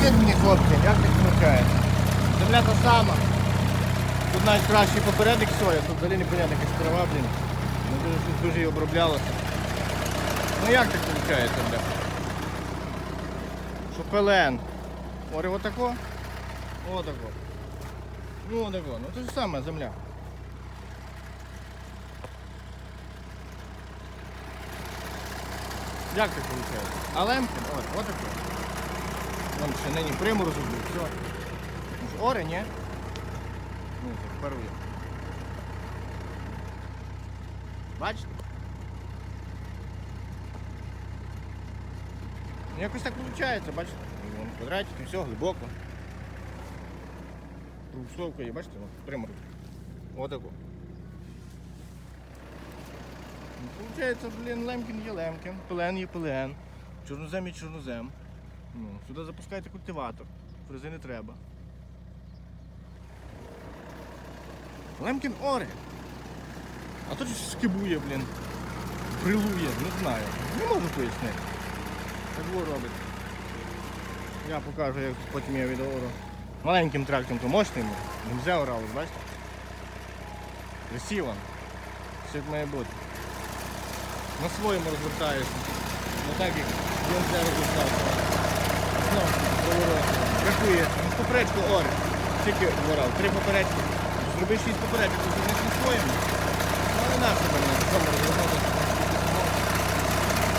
Скажіть мені, хлопці, як так вмикається? Земля та сама. Тут навіть кращий попередник соя, тут взагалі непорядник якась трава, блін. Ми дуже, дуже її оброблялося. Ну як так виходить, бля? Що пелен. Оре отако? Отако. Ну отако. Ну це ж саме земля. Як так виходить? Алемка? Ось, отако. Вон ще нині приморозок був, все. Ну Оре, ні? Ну, так парує. Бачите? Ну, Якось так виходить, бачите? Вон квадратики, все глибоко. Промисловка є, бачите, вон, приморозок. Отако. Ну, Получається, блін, Лемкін є Лемкін, Пелен є Пелен, чорнозем є чорнозем. Ну, сюди запускаєте культиватор, фрези не треба. Лемкін оре. А тут щось скибує, блін. Брилує, не знаю. Не можу пояснити. Так робить. Я покажу, як потім я відеору. Маленьким трактором, то мощним. Нельзя орали, бачите? Красиво. Все як має бути. На своєму розвертаєшся. Не так як він це розвертався. Знову поворот. Бракує. Ну, Поперечку ори. Тільки ворав. Три поперечки. Зроби шість поперечок, то на своєму.